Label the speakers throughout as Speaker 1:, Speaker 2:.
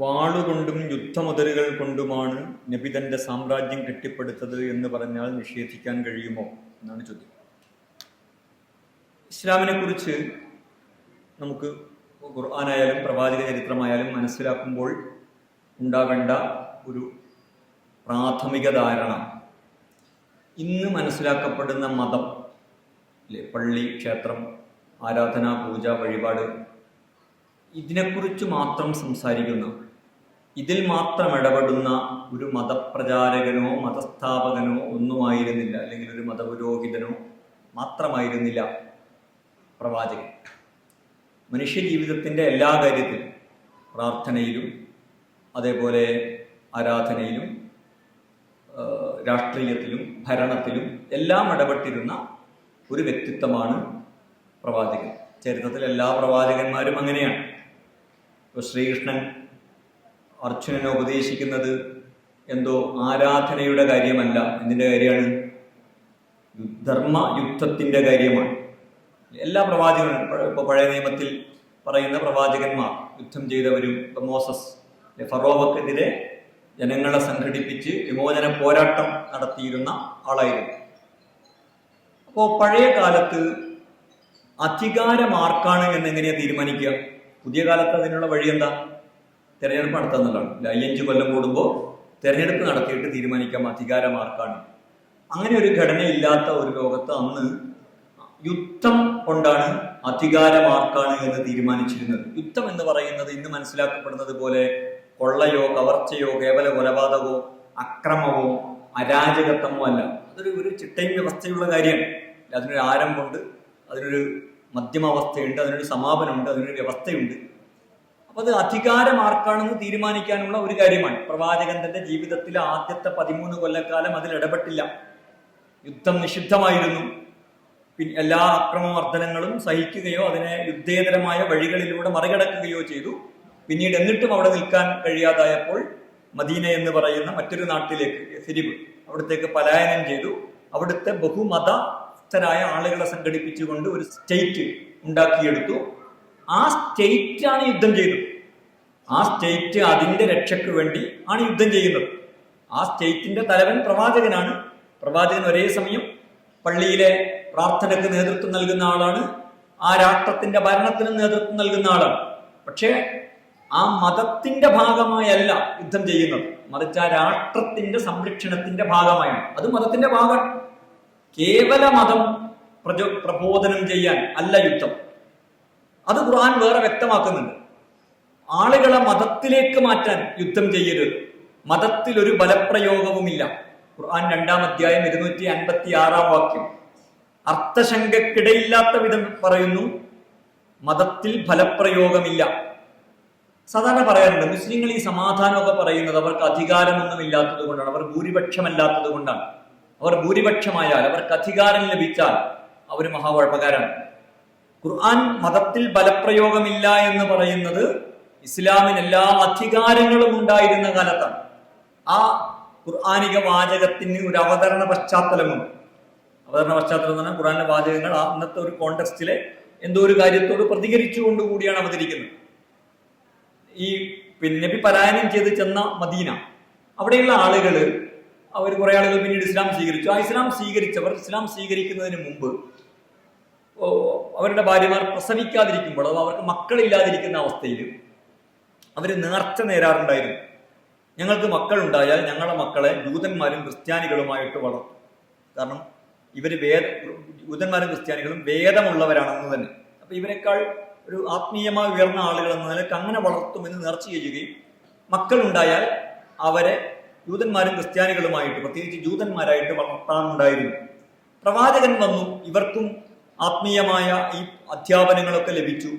Speaker 1: വാളുകൊണ്ടും യുദ്ധമുതലുകൾ കൊണ്ടുമാണ് നബി തന്റെ സാമ്രാജ്യം കെട്ടിപ്പടുത്തത് എന്ന് പറഞ്ഞാൽ നിഷേധിക്കാൻ കഴിയുമോ എന്നാണ് ചോദ്യം. ഇസ്ലാമിനെ കുറിച്ച് നമുക്ക് ഖുർആാനായാലും പ്രവാചക ചരിത്രമായാലും മനസ്സിലാക്കുമ്പോൾ ഉണ്ടാവേണ്ട ഒരു പ്രാഥമിക ധാരണ. ഇന്ന് മനസ്സിലാക്കപ്പെടുന്ന മതം അല്ലെ പള്ളി ക്ഷേത്രം ആരാധന പൂജ വഴിപാട് ഇതിനെക്കുറിച്ച് മാത്രം സംസാരിക്കുന്ന. ഇതിൽ മാത്രം ഇടപെടുന്ന ഒരു മതപ്രചാരകനോ മതസ്ഥാപകനോ ഒന്നുമായിരുന്നില്ല. അല്ലെങ്കിൽ ഒരു മതപുരോഹിതനോ മാത്രമായിരുന്നില്ല പ്രവാചകൻ. മനുഷ്യ ജീവിതത്തിന്റെ എല്ലാ കാര്യത്തിലും പ്രാർത്ഥനയിലും അതേപോലെ ആരാധനയിലും രാഷ്ട്രീയത്തിലും ഭരണത്തിലും എല്ലാം ഇടപെട്ടിരുന്ന ഒരു വ്യക്തിത്വമാണ് പ്രവാചകൻ. ചരിത്രത്തിൽ എല്ലാ പ്രവാചകന്മാരും അങ്ങനെയാണ്. ശ്രീകൃഷ്ണൻ അർജുനനെ ഉപദേശിക്കുന്നത് എന്തോ ആരാധനയുടെ കാര്യമല്ല എന്തിന്റെ കാര്യമാണ്? ധർമ്മ യുദ്ധത്തിന്റെ കാര്യമാണ്. എല്ലാ പ്രവാചകനും ഇപ്പോൾ പഴയ നിയമത്തിൽ പറയുന്ന പ്രവാചകന്മാർ യുദ്ധം ചെയ്തവരും ഇപ്പൊ മോസസ് ഫറോവക്കെതിരെ ജനങ്ങളെ സംഘടിപ്പിച്ച് വിമോചന പോരാട്ടം നടത്തിയിരുന്ന ആളായിരുന്നു. അപ്പോൾ പഴയ കാലത്ത് അധികാരം ആർക്കാണ് എന്നെങ്ങനെയാ തീരുമാനിക്കുക? പുതിയ കാലത്ത് അതിനുള്ള വഴി എന്താ തെരഞ്ഞെടുപ്പ് നടത്തുന്നതാണ് അയ്യഞ്ച് കൊല്ലം കൂടുമ്പോൾ തെരഞ്ഞെടുപ്പ് നടത്തിയിട്ട് തീരുമാനിക്കാം അധികാരം ആർക്കാണ് അങ്ങനെ ഒരു ഘടനയില്ലാത്ത ഒരു ലോകത്ത് അന്ന് യുദ്ധം കൊണ്ടാണ് അധികാരമാർക്കാണ് എന്ന് തീരുമാനിച്ചിരുന്നത്. യുദ്ധം എന്ന് പറയുന്നത് ഇന്ന് മനസ്സിലാക്കപ്പെടുന്നത് പോലെ കൊള്ളയോ കവർച്ചയോ കേവല കൊലപാതകമോ അക്രമമോ അരാജകത്വമോ അല്ല. അതൊരു ഒരു ചിട്ടയും വ്യവസ്ഥയുള്ള കാര്യമാണ്. അതിനൊരു ആരംഭമുണ്ട് അതിനൊരു മധ്യമാവസ്ഥയുണ്ട് അതിനൊരു സമാപനമുണ്ട് അതിനൊരു വ്യവസ്ഥയുണ്ട്. അപ്പൊ അത് അധികാരം ആർക്കാണെന്ന് തീരുമാനിക്കാനുള്ള ഒരു കാര്യമാണ്. പ്രവാചകൻ തന്റെ ജീവിതത്തിലെ ആദ്യത്തെ പതിമൂന്ന് കൊല്ലക്കാലം അതിൽ ഇടപെട്ടില്ല. യുദ്ധം നിഷിദ്ധമായിരുന്നു. പിന്നെ എല്ലാ അക്രമവർദ്ധനങ്ങളും സഹിക്കുകയോ അതിനെ യുദ്ധേതരമായ വഴികളിലൂടെ മറികടക്കുകയോ ചെയ്തു. പിന്നീട് എന്നിട്ടും അവിടെ നിൽക്കാൻ കഴിയാതായപ്പോൾ മദീന എന്ന് പറയുന്ന മറ്റൊരു നാട്ടിലേക്ക് ഫിരിബ് അവിടത്തേക്ക് പലായനം ചെയ്തു. അവിടുത്തെ ബഹുമതസ്ഥരായ ആളുകളെ സംഘടിപ്പിച്ചുകൊണ്ട് ഒരു സ്റ്റേറ്റ് ഉണ്ടാക്കിയെടുത്തു. ആ സ്റ്റേറ്റ് ആണ് യുദ്ധം ചെയ്തത്. ആ സ്റ്റേറ്റ് അതിന്റെ രക്ഷയ്ക്ക് വേണ്ടി ആണ് യുദ്ധം ചെയ്യുന്നത്. ആ സ്റ്റേറ്റിന്റെ തലവൻ പ്രവാചകനാണ്. പ്രവാചകൻ ഒരേ സമയം പള്ളിയിലെ പ്രാർത്ഥനയ്ക്ക് നേതൃത്വം നൽകുന്ന ആളാണ്. ആ രാഷ്ട്രത്തിന്റെ ഭരണത്തിന് നേതൃത്വം നൽകുന്ന ആളാണ്. പക്ഷേ ആ മതത്തിന്റെ ഭാഗമായല്ല യുദ്ധം ചെയ്യുന്നത്. മറിച്ച് ആ രാഷ്ട്രത്തിന്റെ സംരക്ഷണത്തിന്റെ ഭാഗമായാണ്. അത് മതത്തിന്റെ ഭാഗം കേവല മതം പ്രചോ പ്രബോധനം ചെയ്യാൻ അല്ല യുദ്ധം. അത് ഖുർആൻ വേറെ വ്യക്തമാക്കുന്നുണ്ട്. ആളുകളെ മതത്തിലേക്ക് മാറ്റാൻ യുദ്ധം ചെയ്യരുത്. മതത്തിൽ ഒരു ബലപ്രയോഗവുമില്ല. ഖുർആൻ രണ്ടാം അധ്യായം ഇരുന്നൂറ്റി അൻപത്തി ആറാം വാക്യം. അർത്ഥശങ്കക്കിടയില്ലാത്ത വിധം പറയുന്നു മതത്തിൽ ഫലപ്രയോഗമില്ല. സാധാരണ പറയാറുണ്ട് മുസ്ലിങ്ങൾ ഈ സമാധാനമൊക്കെ പറയുന്നത് അവർക്ക് അധികാരമൊന്നും ഇല്ലാത്തത് കൊണ്ടാണ് അവർ ഭൂരിപക്ഷമല്ലാത്തത് കൊണ്ടാണ്. അവർ ഭൂരിപക്ഷമായാൽ അവർക്ക് അധികാരം ലഭിച്ചാൽ അവർ മഹാകുഴപ്പക്കാരാണ് ഖുർആൻ മതത്തിൽ ബലപ്രയോഗമില്ല എന്ന് പറയുന്നത് ഇസ്ലാമിന് എല്ലാ അധികാരങ്ങളും ഉണ്ടായിരുന്ന കാലത്താണ്. ആ ഖുർആാനിക വാചകത്തിന് ഒരു അവതരണ പശ്ചാത്തലമുണ്ട്. അവതരണ പശ്ചാത്തലം എന്ന് പറഞ്ഞാൽ ഖുർആാനിലെ വാചകങ്ങൾ അന്നത്തെ ഒരു കോണ്ടെക്സ്റ്റിലെ എന്തോ ഒരു കാര്യത്തോട് പ്രതികരിച്ചുകൊണ്ട് കൂടിയാണ് അവതരിക്കുന്നത്. ഈ പിന്നെ പലായനം ചെയ്ത് ചെന്ന മദീന അവിടെയുള്ള ആളുകൾ അവർ കുറെ ആളുകൾ പിന്നീട് ഇസ്ലാം സ്വീകരിച്ചു. ആ ഇസ്ലാം സ്വീകരിച്ചവർ ഇസ്ലാം സ്വീകരിക്കുന്നതിന് മുമ്പ് അവരുടെ ഭാര്യമാർ പ്രസവിക്കാതിരിക്കുമ്പോൾ അഥവാ അവർക്ക് മക്കളില്ലാതിരിക്കുന്ന അവസ്ഥയിൽ അവർ നേർച്ച നേരാറുണ്ടായിരുന്നു. ഞങ്ങൾക്ക് മക്കളുണ്ടായാൽ ഞങ്ങളുടെ മക്കളെ ജൂതന്മാരും ക്രിസ്ത്യാനികളുമായിട്ട് വളർത്തും. കാരണം ഇവർ വേദ ജൂതന്മാരും ക്രിസ്ത്യാനികളും വേദമുള്ളവരാണെന്ന് തന്നെ. അപ്പം ഇവരെക്കാൾ ഒരു ആത്മീയമായി ഉയർന്ന ആളുകൾ എന്ന നിലയ്ക്ക് അങ്ങനെ വളർത്തുമെന്ന് നേർച്ച ചെയ്യുകയും മക്കളുണ്ടായാൽ അവരെ ജൂതന്മാരും ക്രിസ്ത്യാനികളുമായിട്ട് പ്രത്യേകിച്ച് ജൂതന്മാരായിട്ട് വളർത്താനുണ്ടായിരുന്നു പ്രവാചകൻ വന്നു ഇവർക്കും ആത്മീയമായ ഈ അധ്യാപനങ്ങളൊക്കെ ലഭിച്ചു.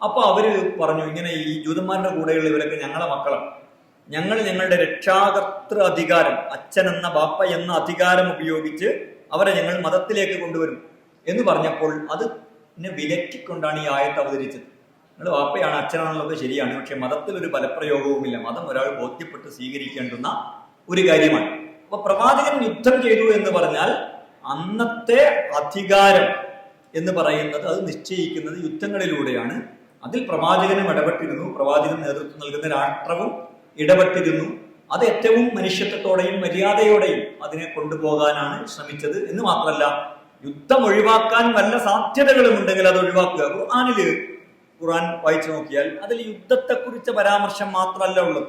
Speaker 1: അപ്പൊ അവർ പറഞ്ഞു ഇങ്ങനെ ഈ ജൂതന്മാരുടെ കൂടെയുള്ള ഇവരൊക്കെ ഞങ്ങളെ മക്കളാണ് ഞങ്ങൾ ഞങ്ങളുടെ രക്ഷാകർത്തൃ അധികാരം അച്ഛൻ എന്ന ബാപ്പ എന്ന അധികാരം ഉപയോഗിച്ച് അവരെ ഞങ്ങൾ മതത്തിലേക്ക് കൊണ്ടുവരും എന്ന് പറഞ്ഞപ്പോൾ അത് വിലക്കിക്കൊണ്ടാണ് ഈ ആയത്ത് അവതരിച്ചത്. നിങ്ങൾ വാപ്പയാണ് അച്ഛനാണുള്ളത് ശരിയാണ് പക്ഷെ മതത്തിൽ ഒരു ഫലപ്രയോഗവുമില്ല മതം ഒരാൾ ബോധ്യപ്പെട്ട് സ്വീകരിക്കേണ്ടുന്ന ഒരു കാര്യമാണ്. അപ്പൊ പ്രവാചകൻ യുദ്ധം ചെയ്തു എന്ന് പറഞ്ഞാൽ അന്നത്തെ അധികാരം എന്ന് പറയുന്നത് അത് നിശ്ചയിക്കുന്നത് യുദ്ധങ്ങളിലൂടെയാണ്. അതിൽ പ്രവാചകനും ഇടപെട്ടിരുന്നു. പ്രവാചകൻ നേതൃത്വം നൽകുന്ന രാഷ്ട്രവും ഇടപെട്ടിരുന്നു. അത് ഏറ്റവും മനുഷ്യത്വത്തോടെയും മര്യാദയോടെയും അതിനെ കൊണ്ടുപോകാനാണ് ശ്രമിച്ചത്. എന്ന് മാത്രമല്ല യുദ്ധം ഒഴിവാക്കാൻ വല്ല സാധ്യതകളും ഉണ്ടെങ്കിൽ അത് ഒഴിവാക്കുക. ഖുർആാനിൽ ഖുർആൻ വായിച്ചു നോക്കിയാൽ അതിൽ യുദ്ധത്തെക്കുറിച്ച് പരാമർശം മാത്രമല്ല ഉള്ളത്.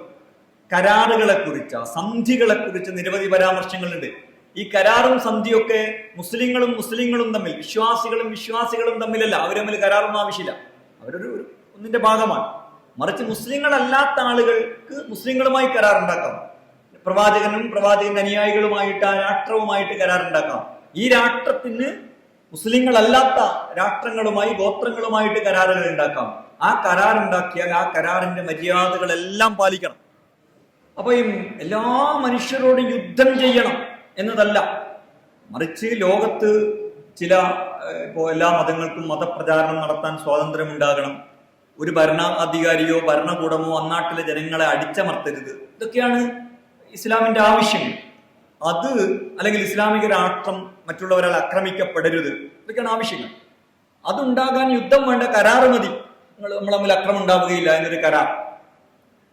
Speaker 1: കരാറുകളെ കുറിച്ച സന്ധികളെ കുറിച്ച് നിരവധി പരാമർശങ്ങളുണ്ട്. ഈ കരാറും സന്ധിയൊക്കെ മുസ്ലിങ്ങളും മുസ്ലിങ്ങളും തമ്മിൽ വിശ്വാസികളും വിശ്വാസികളും തമ്മിലല്ല. അവർ തമ്മിൽ കരാറൊന്നും ആവശ്യമില്ല. അവരൊരു ഒന്നിന്റെ ഭാഗമാണ്. മറിച്ച് മുസ്ലിങ്ങളല്ലാത്ത ആളുകൾക്ക് മുസ്ലിങ്ങളുമായി കരാറുണ്ടാക്കാം പ്രവാചകനും പ്രവാചകന്റെ അനുയായികളുമായിട്ട് ആ രാഷ്ട്രവുമായിട്ട് കരാറുണ്ടാക്കാം ഈ രാഷ്ട്രത്തിന് മുസ്ലിങ്ങളല്ലാത്ത രാഷ്ട്രങ്ങളുമായി ഗോത്രങ്ങളുമായിട്ട് കരാറുകൾ ഉണ്ടാക്കാം. ആ കരാറുണ്ടാക്കിയാൽ ആ കരാറിന്റെ മര്യാദകളെല്ലാം പാലിക്കണം. അപ്പൊ ഈ എല്ലാ മനുഷ്യരോടും യുദ്ധം ചെയ്യണം. എന്നതല്ല. മറിച്ച് ലോകത്ത് ചില ഇപ്പോൾ ഇപ്പോ എല്ലാ മതങ്ങൾക്കും മതപ്രചാരണം നടത്താൻ സ്വാതന്ത്ര്യം ഉണ്ടാകണം ഒരു ഭരണാധികാരിയോ ഭരണകൂടമോ അന്നാട്ടിലെ ജനങ്ങളെ അടിച്ചമർത്തരുത്. ഇതൊക്കെയാണ് ഇസ്ലാമിന്റെ ആവശ്യങ്ങൾ. അത് അല്ലെങ്കിൽ ഇസ്ലാമിക രാഷ്ട്രം മറ്റുള്ളവരാൽ ആക്രമിക്കപ്പെടരുത്. ഇതൊക്കെയാണ് ആവശ്യങ്ങൾ. അതുണ്ടാകാൻ യുദ്ധം വേണ്ട കരാറ് മതി. നമ്മൾ തമ്മിൽ അക്രമം ഉണ്ടാവുകയില്ല എന്നൊരു കരാർ.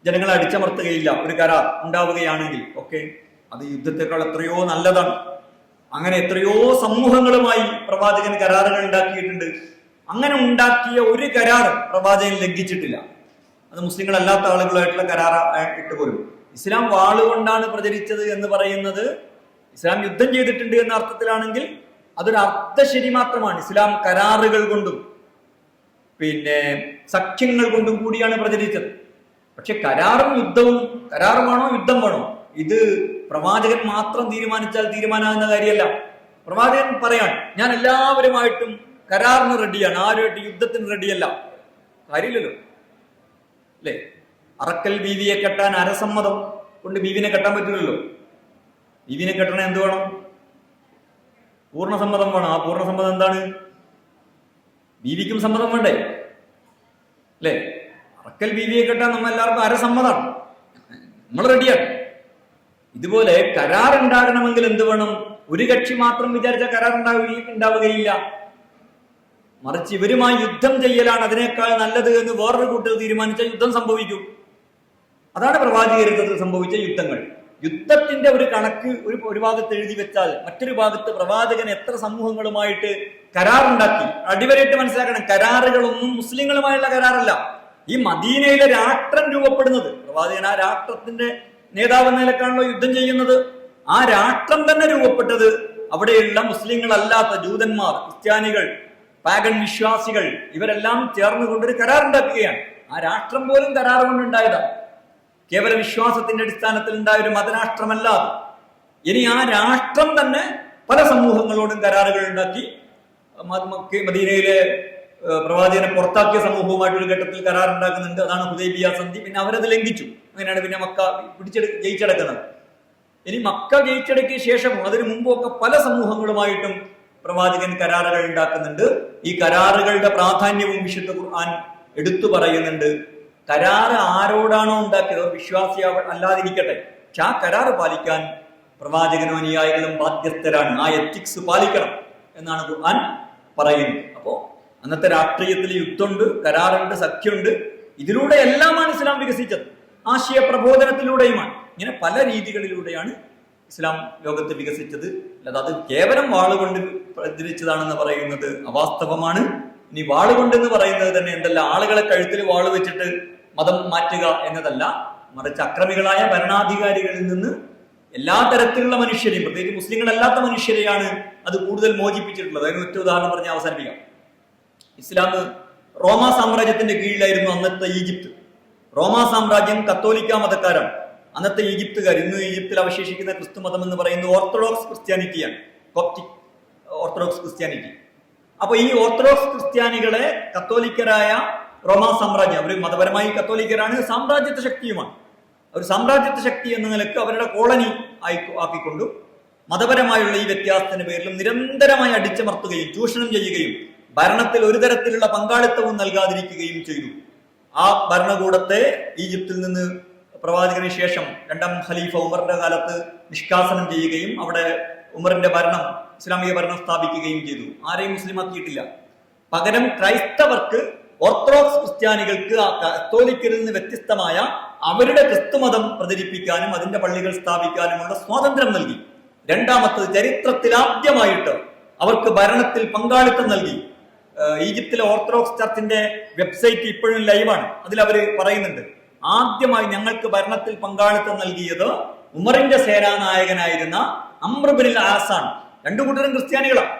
Speaker 1: ജനങ്ങളെ അടിച്ചമർത്തുകയില്ല. ഒരു കരാർ ഉണ്ടാവുകയാണെങ്കിൽ ഒക്കെ അത് യുദ്ധത്തെക്കാൾ എത്രയോ നല്ലതാണ്. അങ്ങനെ എത്രയോ സമൂഹങ്ങളുമായി പ്രവാചകൻ കരാറുകൾ ഉണ്ടാക്കിയിട്ടുണ്ട്. അങ്ങനെ ഉണ്ടാക്കിയ ഒരു കരാർ പ്രവാചകൻ ലംഘിച്ചിട്ടില്ല. അത് മുസ്ലിങ്ങളല്ലാത്ത ആളുകളായിട്ടുള്ള കരാർ ഇട്ടുപോലും ഇസ്ലാം വാളുകൊണ്ടാണ് പ്രചരിച്ചത് എന്ന് പറയുന്നത് ഇസ്ലാം യുദ്ധം ചെയ്തിട്ടുണ്ട് എന്ന അർത്ഥത്തിലാണെങ്കിൽ അതൊരു അർത്ഥശരി മാത്രമാണ്. ഇസ്ലാം കരാറുകൾ കൊണ്ടും പിന്നെ സഖ്യങ്ങൾ കൊണ്ടും കൂടിയാണ് പ്രചരിച്ചത്. പക്ഷെ കരാറും യുദ്ധവും കരാറുമാണോ യുദ്ധം വേണോ? ഇത് പ്രവാചകൻ മാത്രം തീരുമാനിച്ചാൽ തീരുമാനാകുന്ന കാര്യമല്ല. പ്രവാചകൻ പറയാൻ ഞാൻ എല്ലാവരുമായിട്ടും കരാറിന് റെഡിയാണ് ആരുമായിട്ട് യുദ്ധത്തിന് റെഡിയല്ല കാര്യമില്ലല്ലോ. അല്ലേ? അറക്കൽ ബീവിയെ കെട്ടാൻ അരസമ്മതം കൊണ്ട് ബീവിനെ കെട്ടാൻ പറ്റില്ലല്ലോ. ബീവിനെ കെട്ടണ എന്ത് വേണം? പൂർണസമ്മതം വേണം. ആ പൂർണസമ്മതം എന്താണ്? ബീവിക്കും സമ്മതം വേണ്ടേ? അല്ലേ? അറക്കൽ ബീവിയെ കെട്ടാൻ നമ്മൾ എല്ലാവർക്കും അരസമ്മതാണ് നമ്മൾ റെഡിയാണ് ഇതുപോലെ കരാർ ഉണ്ടാകണമെങ്കിൽ എന്ത് വേണം? ഒരു കക്ഷി മാത്രം വിചാരിച്ച കരാർ ഉണ്ടാവുക ഉണ്ടാവുകയില്ല. മറിച്ച് ഇവരുമായി യുദ്ധം ചെയ്യലാണ് അതിനേക്കാൾ നല്ലത് എന്ന് വേറൊരു കൂട്ടർ തീരുമാനിച്ച യുദ്ധം സംഭവിക്കും. അതാണ് പ്രവാചകരുദ്ധത്തിൽ സംഭവിച്ച യുദ്ധങ്ങൾ. യുദ്ധത്തിന്റെ ഒരു കണക്ക് ഒരു ഒരു ഭാഗത്ത് എഴുതി വെച്ചാൽ മറ്റൊരു ഭാഗത്ത് പ്രവാചകൻ എത്ര സമൂഹങ്ങളുമായിട്ട് കരാറുണ്ടാക്കി? അടിവരായിട്ട് മനസ്സിലാക്കണം കരാറുകളൊന്നും മുസ്ലിങ്ങളുമായുള്ള കരാറല്ല. ഈ മദീനയിലെ രാഷ്ട്രം രൂപപ്പെടുന്നത്. പ്രവാചകൻ ആ രാഷ്ട്രത്തിന്റെ നേതാവ് നിലക്കാണല്ലോ യുദ്ധം ചെയ്യുന്നത്. ആ രാഷ്ട്രം തന്നെ രൂപപ്പെട്ടത് അവിടെയുള്ള മുസ്ലിങ്ങളല്ലാത്ത ജൂതന്മാർ ക്രിസ്ത്യാനികൾ പാഗൻ വിശ്വാസികൾ ഇവരെല്ലാം ചേർന്നുകൊണ്ടൊരു കരാറുണ്ടാക്കുകയാണ് ആ രാഷ്ട്രം പോലും കരാർ കൊണ്ടുണ്ടായതാണ് കേവല വിശ്വാസത്തിന്റെ അടിസ്ഥാനത്തിൽ ഉണ്ടായ ഒരു മതരാഷ്ട്രമല്ല ഇനി ആ രാഷ്ട്രം തന്നെ പല സമൂഹങ്ങളോടും കരാറുകൾ ഉണ്ടാക്കി. മദീനയിലെ പ്രവാചകനെ പുറത്താക്കിയ സമൂഹവുമായിട്ട് ഒരു ഘട്ടത്തിൽ കരാർ ഉണ്ടാക്കുന്നുണ്ട് അതാണ് ഹുദൈബിയ സന്ധി. പിന്നെ അവരത് ലംഘിച്ചു. അങ്ങനെയാണ് പിന്നെ മക്ക പിടിച്ചെടു ജയിച്ചടക്കുന്നത്. ഇനി മക്ക ജയിച്ചടക്കിയ ശേഷമോ അതിനു മുമ്പോ ഒക്കെ പല സമൂഹങ്ങളുമായിട്ടും പ്രവാചകൻ കരാറുകൾ ഉണ്ടാക്കുന്നുണ്ട്. ഈ കരാറുകളുടെ പ്രാധാന്യവും വിശുദ്ധ ഖുർആൻ എടുത്തു പറയുന്നുണ്ട്. കരാറ് ആരോടാണോ ഉണ്ടാക്കിയത്? വിശ്വാസി അല്ലാതിരിക്കട്ടെ. പക്ഷെ ആ കരാറ് പാലിക്കാൻ പ്രവാചകനും അനുയായികളും ബാധ്യസ്ഥരാണ്. ആ എത്തിക്സ് പാലിക്കണം എന്നാണ് ഖുർആൻ പറയുന്നത്. അപ്പോ അന്നത്തെ രാഷ്ട്രീയത്തിൽ യുദ്ധമുണ്ട് കരാറുണ്ട് സഖ്യമുണ്ട്. ഇതിലൂടെ എല്ലാമാണ് ഇസ്ലാം വികസിച്ചത്. ആശയ പ്രബോധനത്തിലൂടെയുമാണ്. ഇങ്ങനെ പല രീതികളിലൂടെയാണ് ഇസ്ലാം ലോകത്ത് വികസിച്ചത്. അല്ലാതെ അത് കേവലം വാളുകൊണ്ട് പ്രചരിച്ചതാണെന്ന് പറയുന്നത് അവാസ്തവമാണ്. ഇനി വാളുകൊണ്ട് എന്ന് പറയുന്നത് തന്നെ എന്തല്ല? ആളുകളെ കഴുത്തിൽ വാൾ വെച്ചിട്ട് മതം മാറ്റുക എന്നതല്ല. മറിച്ച് അക്രമികളായ ഭരണാധികാരികളിൽ നിന്ന് എല്ലാ തരത്തിലുള്ള മനുഷ്യരെയും പ്രത്യേകിച്ച് മുസ്ലിങ്ങളല്ലാത്ത മനുഷ്യരെയാണ് അത് കൂടുതൽ മോചിപ്പിച്ചിട്ടുള്ളത്. അതിന് ഒറ്റ ഉദാഹരണം പറഞ്ഞ് അവസാനിപ്പിക്കാം. ഇസ്ലാം റോമ സാമ്രാജ്യത്തിന്റെ കീഴിലായിരുന്നു അന്നത്തെ ഈജിപ്ത്. റോമ സാമ്രാജ്യം കത്തോലിക്ക മതക്കാരാണ്. അന്നത്തെ ഈജിപ്തുകാർ ഇന്ന് ഈജിപ്തിൽ അവശേഷിക്കുന്ന ക്രിസ്തു മതം എന്ന് പറയുന്നത് ഓർത്തഡോക്സ് ക്രിസ്ത്യാനിറ്റിയാണ്. Coptic orthodox Christianity. അപ്പൊ ഈ ഓർത്തഡോക്സ് ക്രിസ്ത്യാനികളെ കത്തോലിക്കരായ റോമ സാമ്രാജ്യം അവർ മതപരമായി കത്തോലിക്കരാണ് സാമ്രാജ്യത്വ ശക്തിയുമാണ്. ഒരു സാമ്രാജ്യത്വ ശക്തി എന്ന നിലയ്ക്ക് അവരുടെ കോളനി ആയി ആക്കിക്കൊണ്ടു മതപരമായുള്ള ഈ വ്യത്യാസത്തിന്റെ പേരിലും നിരന്തരമായി അടിച്ചമർത്തുകയും ചൂഷണം ചെയ്യുകയും ഭരണത്തിൽ ഒരു തരത്തിലുള്ള പങ്കാളിത്തവും നൽകാതിരിക്കുകയും ചെയ്തു. ആ ഭരണകൂടത്തെ ഈജിപ്തിൽ നിന്ന് പ്രവാചകന് ശേഷം രണ്ടാം ഖലീഫ ഉമറിന്റെ കാലത്ത് നിഷ്കാസനം ചെയ്യുകയും അവിടെ ഉമറിന്റെ ഭരണം ഇസ്ലാമിക ഭരണം സ്ഥാപിക്കുകയും ചെയ്തു. ആരെയും മുസ്ലിമാക്കിയിട്ടില്ല. പകരം ക്രൈസ്തവർക്ക് ഓർത്തഡോക്സ് ക്രിസ്ത്യാനികൾക്ക് ആ കത്തോലിക്കരിൽ നിന്ന് വ്യത്യസ്തമായ അവരുടെ ക്രിസ്തുമതം പ്രചരിപ്പിക്കാനും അതിന്റെ പള്ളികൾ സ്ഥാപിക്കാനുമുള്ള സ്വാതന്ത്ര്യം നൽകി. രണ്ടാമത്തത് ചരിത്രത്തിൽ ആദ്യമായിട്ട് അവർക്ക് ഭരണത്തിൽ പങ്കാളിത്തം നൽകി. ഈജിപ്തിലെ ഓർത്തഡോക്സ് ചർച്ചിന്റെ വെബ്സൈറ്റ് ഇപ്പോഴും ലൈവാണ്. അതിൽ അവർ പറയുന്നുണ്ട് ആദ്യമായി ഞങ്ങൾക്ക് ഭരണത്തിൽ പങ്കാളിത്തം നൽകിയത് ഉമറിന്റെ സേനാനായകനായിരുന്ന അമ്രബിനിൽ ആസാണ് രണ്ടു കൂട്ടരും ക്രിസ്ത്യാനികളാണ്.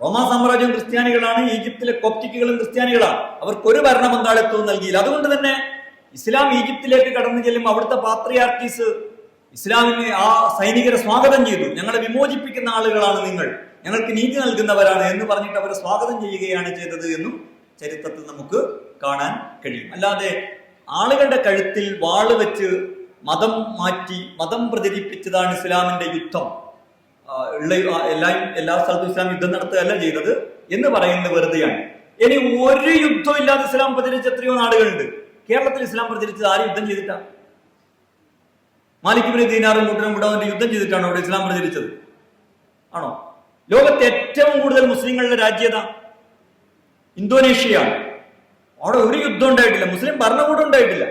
Speaker 1: റോമാ സാമ്രാജ്യം ക്രിസ്ത്യാനികളാണ് ഈജിപ്തിലെ കൊപ്റ്റിക്കുകളും ക്രിസ്ത്യാനികളാണ്. അവർക്ക് ഒരു ഭരണ പങ്കാളിത്തവും നൽകിയില്ല. അതുകൊണ്ട് തന്നെ ഇസ്ലാം ഈജിപ്തിലേക്ക് കടന്നു ചെല്ലും അവിടുത്തെ പാത്രിയാർക്കീസ് ഇസ്ലാമിനെ ആ സൈനികരെ സ്വാഗതം ചെയ്തു. ഞങ്ങളെ വിമോചിപ്പിക്കുന്ന ആളുകളാണ് നിങ്ങൾ. ഞങ്ങൾക്ക് നീതി നൽകുന്നവരാണ് എന്ന് പറഞ്ഞിട്ട് അവരെ സ്വാഗതം ചെയ്യുകയാണ് ചെയ്തത് എന്നും ചരിത്രത്തിൽ നമുക്ക് കാണാൻ കഴിയും. അല്ലാതെ ആളുകളുടെ കഴുത്തിൽ വാൾ വെച്ച് മതം മാറ്റി മതം പ്രചരിപ്പിച്ചതാണ് ഇസ്ലാമിന്റെ യുദ്ധം. ഉള്ള എല്ലാ എല്ലാ സ്ഥലത്തും ഇസ്ലാം യുദ്ധം നടത്തുകയല്ല ചെയ്തത് എന്ന് പറയുന്നത് വെറുതെയാണ്. ഇനി ഒരു യുദ്ധം ഇല്ലാതെ ഇസ്ലാം പ്രചരിച്ച എത്രയോ നാടുകളുണ്ട്. കേരളത്തിൽ ഇസ്ലാം പ്രചരിച്ചത് ആരും യുദ്ധം ചെയ്തിട്ടാ മാലിക്കിബിന് ദീനാറും കൂട്ടരും കൂടാതെ യുദ്ധം ചെയ്തിട്ടാണ് അവിടെ ഇസ്ലാം പ്രചരിച്ചത്. ആണോ? ലോകത്തെ ഏറ്റവും കൂടുതൽ മുസ്ലിങ്ങളുടെ രാജ്യത ഇന്തോനേഷ്യയാണ്. അവിടെ ഒരു യുദ്ധം ഉണ്ടായിട്ടില്ല. മുസ്ലിം ഭരണകൂടം ഉണ്ടായിട്ടില്ല.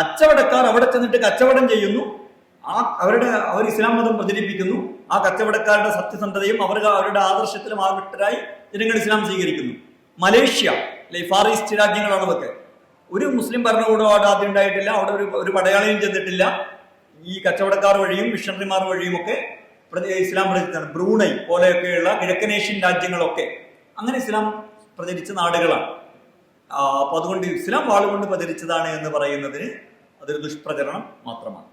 Speaker 1: കച്ചവടക്കാർ അവിടെ ചെന്നിട്ട് കച്ചവടം ചെയ്യുന്നു. ആ അവരുടെ അവർ ഇസ്ലാം മതം പ്രചരിപ്പിക്കുന്നു. ആ കച്ചവടക്കാരുടെ സത്യസന്ധതയും അവർ അവരുടെ ആദർശത്തിലും ആവിട്ടരായി ജനങ്ങൾ ഇസ്ലാം സ്വീകരിക്കുന്നു. മലേഷ്യ അല്ലെ ഫാർ ഈസ്റ്റ് രാജ്യങ്ങളാണ് അതൊക്കെ ഒരു മുസ്ലിം ഭരണകൂടം അവിടെ ആദ്യം ഉണ്ടായിട്ടില്ല. അവിടെ ഒരു ഒരു പടയാളിയും ചെന്നിട്ടില്ല. ഈ കച്ചവടക്കാർ വഴിയും മിഷണറിമാർ വഴിയും ഒക്കെ ഇസ്ലാം പ്രചരിച്ചാണ്. ബ്രൂണൈ പോലെയൊക്കെയുള്ള കിഴക്കനേഷ്യൻ രാജ്യങ്ങളൊക്കെ അങ്ങനെ ഇസ്ലാം പ്രചരിച്ച നാടുകളാണ്. അപ്പൊ അതുകൊണ്ട് ഇസ്ലാം വാളുകൊണ്ട് പ്രചരിച്ചതാണ് എന്ന് പറയുന്നതിന് അതൊരു ദുഷ്പ്രചരണം മാത്രമാണ്.